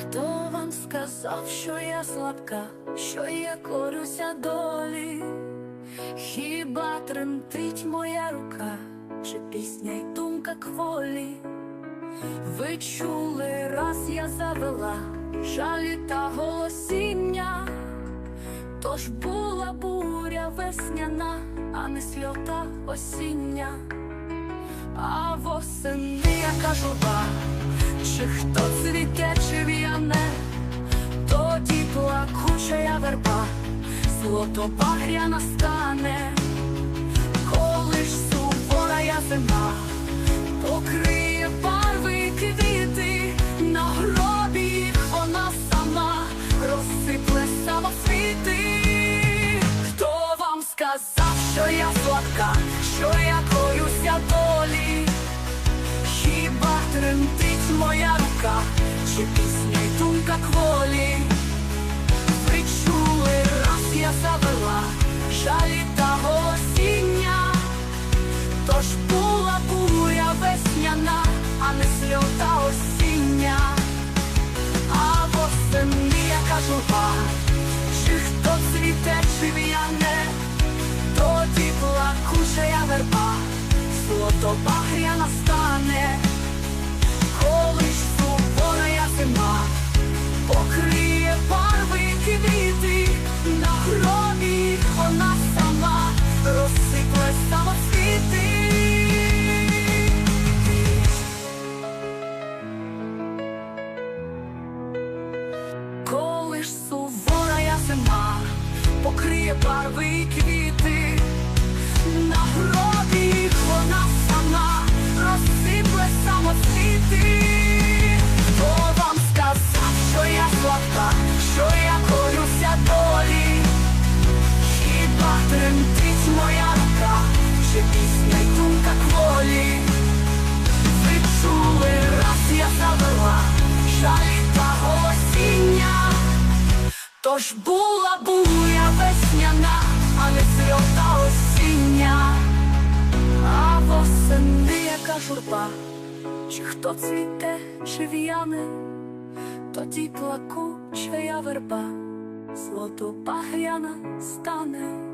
Хто вам сказав, що я слабка, що я корюся долі? Хіба тремтить моя рука, чи пісня й думка кволі? Ви чули, раз я завела жалі та голосіння, тож була буря весняна, а не сльота осіння, а восени яка журба, чи хто цвіте, чи в'яне, тоді плакуча я верба, злото багря настане, коли ж сувора я зима, покриє барви квіти, на гробі вона сама розсипле самоцвіти. Хто вам сказав, що я яка чи хто цвіте, чи в'яне, тоді плакуча я верба, злото покриє барви і квіти, на гробі їх вона сама розсипле самоцвіти. Хто вам сказав, що я слабка, що я колюся долі? Хіба тремтить тож була буря весняна, а не сльота осіння, а восени яка журба, чи хто цвіте, чи в'яне, тоді плакуча я верба, злоту багряна стане.